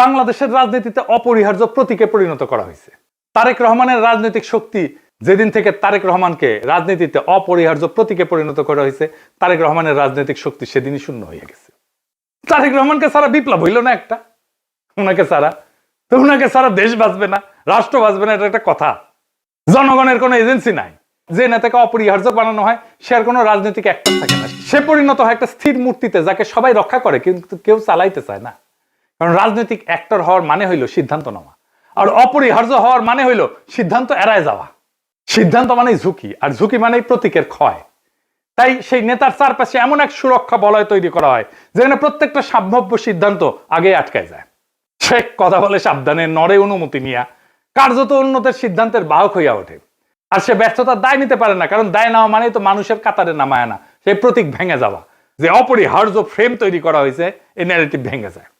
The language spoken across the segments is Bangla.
বাংলাদেশের রাজনীতিতে অপরিহার্য প্রতীকে পরিণত করা হয়েছে। তারেক রহমানের রাজনৈতিক শক্তি যেদিন থেকে তারেক রহমানকে রাজনীতিতে অপরিহার্য প্রতীকে পরিণত করা হয়েছে, তারেক রহমানের রাজনৈতিক শক্তি সেদিনই শূন্য হয়ে গেছে। তারেক রহমানকে সারা বিপ্লব হইল না একটা। ওনাকে সারা তো ওনাকে সারা দেশ বাঁচবে না, রাষ্ট্র বাঁচবে না, এটা একটা কথা। জনগণের কোনো এজেন্সি নাই। যে নেতাকে অপরিহার্য বানানো হয়, সে আর কোনো রাজনৈতিক অ্যাক্টর থাকে না। সে পরিণত হয় একটা স্থির মূর্তিতে, যাকে সবাই রক্ষা করে, কিন্তু কেউ চালাইতে চায় না। কারণ রাজনৈতিক অ্যাক্টর হওয়ার মানে হইল সিদ্ধান্ত নেওয়া আর অপরিহার্য হওয়ার মানে হইল সিদ্ধান্ত এড়ায় যাওয়া। সিদ্ধান্ত মানেই ঝুঁকি, আর ঝুঁকি মানেই প্রতীকের ক্ষয়। তাই সেই নেতার চারপাশে এমন এক সুরক্ষা বলয় তৈরি করা হয়, যেখানে প্রত্যেকটা সম্ভাব্য সিদ্ধান্ত আগে আটকায় যায়। সে কথা বলে সাবধানে, নড়ে অনুমতি নিয়া, কার্যত উন্নতের সিদ্ধান্তের বাহক হইয়া ওঠে। আর সে ব্যর্থতার দায় নিতে পারে না, কারণ দায় নেওয়া মানেই তো মানুষের কাতারে নামায় না, সেই প্রতীক ভেঙে যাওয়া। যে অপরিহার্য ফ্রেম তৈরি করা হয়েছে, এই ন্যারেটিভ ভেঙে যায়।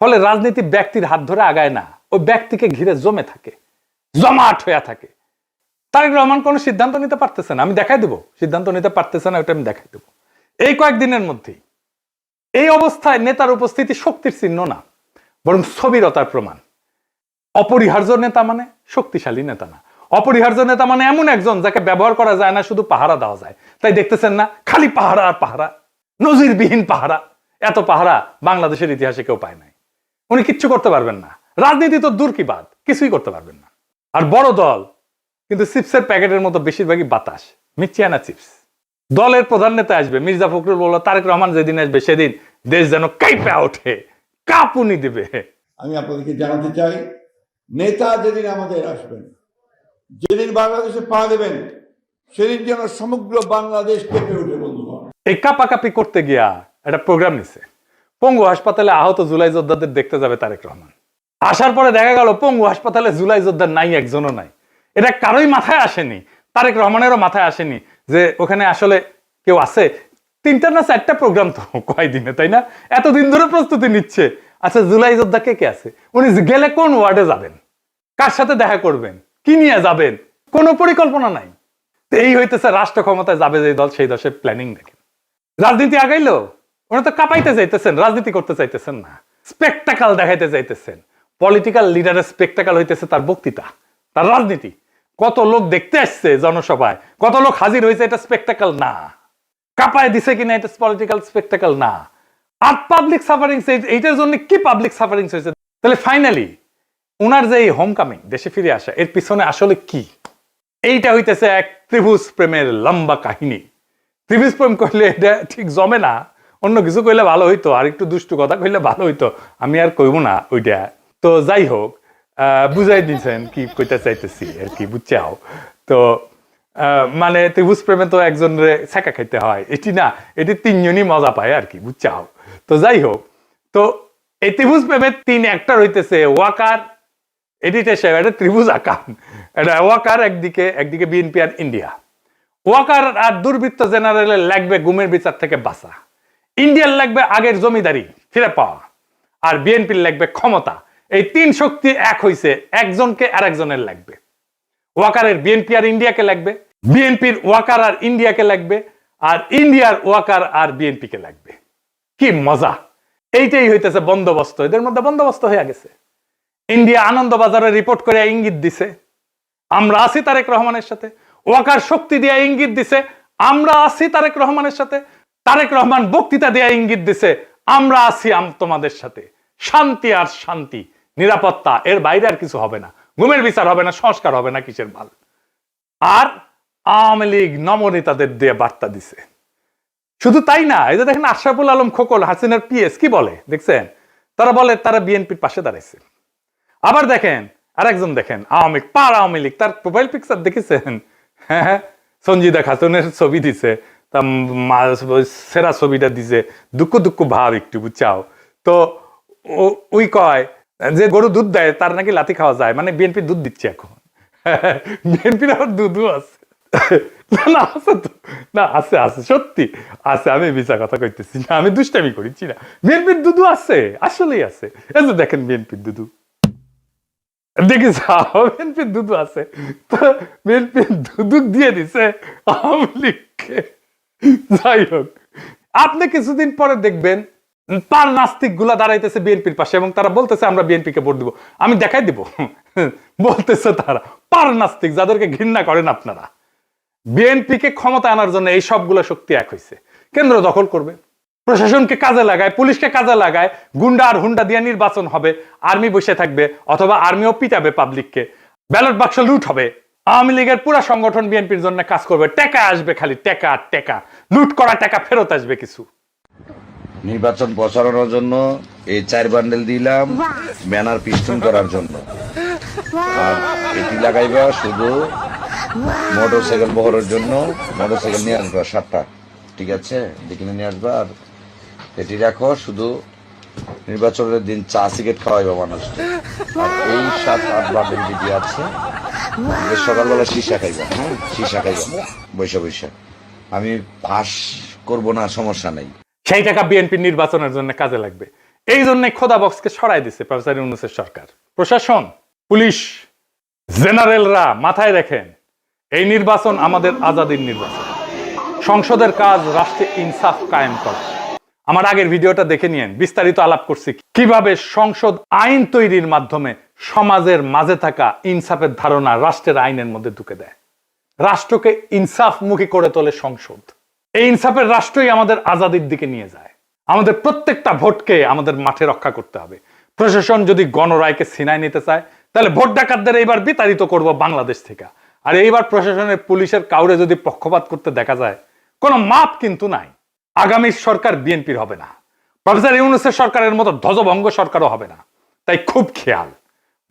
ফলে রাজনীতি ব্যক্তির হাত ধরে আগায় না। ওই ব্যক্তিকে ঘিরে জমে থাকে, জমাট হইয়া থাকে। তারেক রহমান কোনো সিদ্ধান্ত নিতে পারতেছে না। আমি দেখাই দেবো। সিদ্ধান্ত নিতে পারতেছে না, ওটা আমি দেখাই দেবো। এই কয়েকদিনের মধ্যেই এই অবস্থায় নেতার উপস্থিতি শক্তির চিহ্ন না, বরং স্থবিরতার প্রমাণ। অপরিহার্য নেতা মানে শক্তিশালী নেতা না। অপরিহার্য নেতা মানে এমন একজন যাকে ব্যবহার করা যায় না, শুধু পাহারা দেওয়া যায়। তাই দেখতেছেন না, খালি পাহারা আর পাহারা, নজিরবিহীন পাহারা। এত পাহারা বাংলাদেশের ইতিহাসে কেউ পায় নাই। উনি কিচ্ছু করতে পারবেন না। রাজনীতি তো দূর কি বাদ কিছুই করতে পারবেন না। আর বড় দল কিন্তু চিপসের প্যাকেটের মতো বেশিরভাগই বাতাস মিচিয়ানা চিপস। দলের প্রধান নেতা আসবে মির্জা ফখরুল বলল তারেক রহমান যেদিন আসবে সেদিন দেশ যেন কাইপে ওঠে কাপুনি দিবে। আমি আপনাদেরকে জানাতে চাই নেতা যেদিন আমাদের আসবেন যেদিন বাংলাদেশে পা দেবেন সেদিন যেন সমগ্র বাংলাদেশ কেঁপে ওঠে বন্ধুগণ। এই কাপাকাপি করতে গিয়া একটা প্রোগ্রাম নিছে। পঙ্গু হাসপাতালে আহত জুলাই যোদ্ধাদের দেখতে যাবে তারেক রহমান। আসার পরে দেখা গেল পঙ্গু হাসপাতালে জুলাই যোদ্ধা নাই, একজনও নাই। এটা কারোই মাথায় আসেনি, তারেক রহমানেরও মাথায় আসেনি যে ওখানে আসলে কেউ আছে। তিনটা না চারটা প্রোগ্রাম তো কয়দিনে, তাই না? এতদিন ধরে প্রস্তুতি নিচ্ছে। আচ্ছা জুলাই যোদ্ধা কে কে আছে? উনি গেলে কোন ওয়ার্ডে যাবেন? কার সাথে দেখা করবেন? কি নিয়ে যাবেন? কোনো পরিকল্পনা নাই। এই হইতেছে রাষ্ট্র ক্ষমতায় যাবে যে দল, সেই দশের প্ল্যানিং দেখেন। রাজনীতি আগাইলো? ওরা তো কাঁপাইতে চাইতেছেন রাজনীতি করতে চাইতেছেন না। স্পেকটাকাল দেখাইতে চাইতেছেন পলিটিক্যাল লিডারের স্পেকটাকাল হইতেছে তার বক্তৃতা, তার রাজনীতি। কত লোক দেখতে আসছে জনসভায়, কত লোক হাজির হয়েছে এটা স্পেকটাকাল না। কাঁপায় দিছে কিনা এটা পলিটিক্যাল স্পেকটাকাল না। আর পাবলিক সাফারিংস এইটার জন্য কি পাবলিক সাফারিংস হয়েছে তাহলে ফাইনালি ওনার যে এই হোম কামিং দেশে ফিরে আসা, এর পিছনে আসলে কি? এইটা হইতেছে এক ত্রিভুজ প্রেমের লম্বা কাহিনী। ত্রিভুজ প্রেম করলে এটা ঠিক জমে না। অন্য কিছু কইলে ভালো হইতো, আর একটু দুষ্টু কথা কইলে ভালো হইতো, আমি আর কইব না ওইটা। তো যাই হোক বুঝাই দিয়েছেন কি কইতে চাইতেছি আর কি, বুঝছাও। তো মানে ত্রিভুজ প্রেমে তো একজন ছেঁকা খাইতে হয়, এটি না, এটি তিনজনই মজা পায় আর কি, বুঝছাও। তো যাই হোক, তো এই ত্রিভুজ প্রেমের তিন অ্যাক্টর হইতেছে ওয়াকার এডিটে সাহেব এটা ত্রিভুজ আকান এটা ওয়াকার একদিকে একদিকে বিএনপি আর ইন্ডিয়া। ওয়াকার আর দুর্বৃত্ত জেনারেলের লাগবে গুমের বিচার থেকে বাঁচা। ইন্ডিয়ার লাগবে আগের জমিদারি, ফিরে পাওয়া। আর বিএনপির লাগবে ক্ষমতা। এই তিন শক্তি এক হইছে, একজনকে আর একজনের লাগবে। ওয়াকারের বিএনপি আর ইন্ডিয়াকে লাগবে, বিএনপির ওয়াকার আর ইন্ডিয়াকে লাগবে, আর ইন্ডিয়ার ওয়াকার আর বিএনপি কে লাগবে। কি মজা! এইটাই হইতেছে বন্দোবস্ত। এদের মধ্যে বন্দোবস্ত হয়ে গেছে। ইন্ডিয়া আনন্দবাজারে রিপোর্ট করে ইঙ্গিত দিছে। আমরা আছি তারেক রহমানের সাথে। ওয়াকার শক্তি দিয়ে ইঙ্গিত দিছে। আমরা আছি তারেক রহমানের সাথে। তারেক রহমান বক্তৃতা দিয়ে ইঙ্গিত দিছে, আমরা আছি তোমাদের সাথে। শান্তি আর শান্তি, নিরাপত্তা, এর বাইরে আর কিছু হবে না। ঘুমের বিচার হবে না, সংস্কার হবে না কিসের ভালো? আর আওয়ামী লীগ নমনেতাদের দিয়ে বার্তা দিছে। শুধু তাই না, এই যে দেখেন আশরাফুল আলম খোকল হাসিনার পিএস কি বলে? দেখছেন? তারা বলে তারা বিএনপির পাশে দাঁড়াইছে। আবার দেখেন, আরেকজন দেখেন, আওয়ামী পার আওয়ামী লীগ, তার প্রোফাইল পিকচার দেখেছেন? হ্যাঁ হ্যাঁ সঞ্জিদা খাতুনের ছবি দিছে। তা সেরা ছবিটা দিছে। দুঃখ দুঃখ ভাব একটু, বুঝছাও? তো ওই কয় যে গরু দুধ দেয়, তার নাকি লাথি খাওয়া যায়। মানে বিএনপি দুধ দিচ্ছে এখন। বিএনপির আবার দুধও আছে। না না, আছে তো। না, আছে আছে, সত্যি। আছে, আমি বিচার কথা কইতেছি না, আমি দুষ্টামি করিছি না। বিএনপির দুধু আছে, আসলেই আছে। এই যে দেখেন বিএনপির দুধু দেখি বিএনপির দুধু আছে। তো বিএনপির দুধু দিয়ে দিছে আওয়ামী লীগকে। যাই হোক। আপনি কিছুদিন পরে দেখবেন তার নাস্তিকগুলা দাঁড়াইতেছে বিএনপির পাশে এবং তারা বলতেছে, আমরা বিএনপি কে ভোট দিব। আমি দেখাই দিব। বলতেছে তারা, পার নাস্তিক, যাদেরকে ঘৃণা করেন আপনারা, বিএনপিকে ক্ষমতা আনার জন্য এই সবগুলো শক্তি এক হয়েছে কেন্দ্র দখল করবে। প্রশাসনকে কাজে লাগায়, পুলিশকে কাজে লাগায়, গুন্ডা আর হুন্ডা দিয়ে নির্বাচন হবে, আর্মি বসে থাকবে অথবা আর্মিও পিটাবে পাবলিককে ব্যালট বাক্স লুট হবে। আওয়ামী লীগের পুরো সংগঠন বিএনপির জন্য কাজ করবে। টেকা আসবে খালি, টেকা টেকা। লুট করা টাকা ফেরত আসবে কিছু। নির্বাচন প্রচারণার জন্য এই চার বান্ডেল দিলাম ব্যানার পিস্টন করার জন্য। আর এটি লাগাইবা শুধু মোটর সাইকেল বহরের জন্য মোটর সাইকেল নিয়ে আসবা সাতটা। ঠিক আছে? দেখে নিয়ে আসবা আর এটি রাখো, শুধু নির্বাচনের দিন চা সিগারেট খাওয়াইবা মানুষকে। আর এই সাত, আট বান্ডেল যেটি আছে সকালবেলা সীসা হ্যাঁ? বৈশা বৈশা আমি পাস করব না, সমস্যা নেই। সেই টাকা বিএনপি নির্বাচনের জন্য কাজে লাগবে। এই জন্য খোদা বক্সকে সরাই দিছে প্রফেসর ইউনুসের সরকার। প্রশাসন, পুলিশ, জেনারেলরা মাথায় রাখেন এই নির্বাচন আমাদের আজাদির নির্বাচন। সংসদের কাজ রাষ্ট্রে ইনসাফ কায়েম করা। আমার আগের ভিডিওটা দেখে নিয়েন, বিস্তারিত আলাপ করছি কীভাবে সংসদ আইন তৈরির মাধ্যমে সমাজের মাঝে থাকা ইনসাফের ধারণা রাষ্ট্রের আইনের মধ্যে ঢুকে দেয়। রাষ্ট্রকে ইনসাফমুখী করে তোলে সংসদ। এই ইনসাফের রাষ্ট্রই আমাদের আজাদির দিকে নিয়ে যায়। আমাদের প্রত্যেকটা ভোটকে আমাদের মাঠে রক্ষা করতে হবে। প্রশাসন যদি গণরায়কে ছিনায় নিতে চায়, তাহলে ভোট ডাকাতদের এইবার বিতাড়িত করব বাংলাদেশ থেকে। আর এইবার প্রশাসনের পুলিশের কাউরে যদি পক্ষপাত করতে দেখা যায়, কোনো মাপ কিন্তু নাই। আগামী সরকার বিএনপির হবে না। প্রফেসর ইউনুসের সরকারের মতো ধ্বজভঙ্গ সরকারও হবে না। তাই খুব খেয়াল।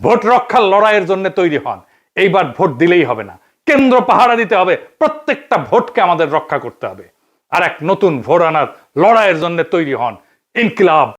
ভোট রক্ষার লড়াইয়ের জন্য তৈরি হন। এইবার ভোট দিলেই হবে না। কেন্দ্র পাহারা দিতে হবে। প্রত্যেকটা ভোটকে আমাদের রক্ষা করতে হবে। আর এক নতুন ভোট আনার লড়াইয়ের জন্য তৈরি হন ইনকিলাব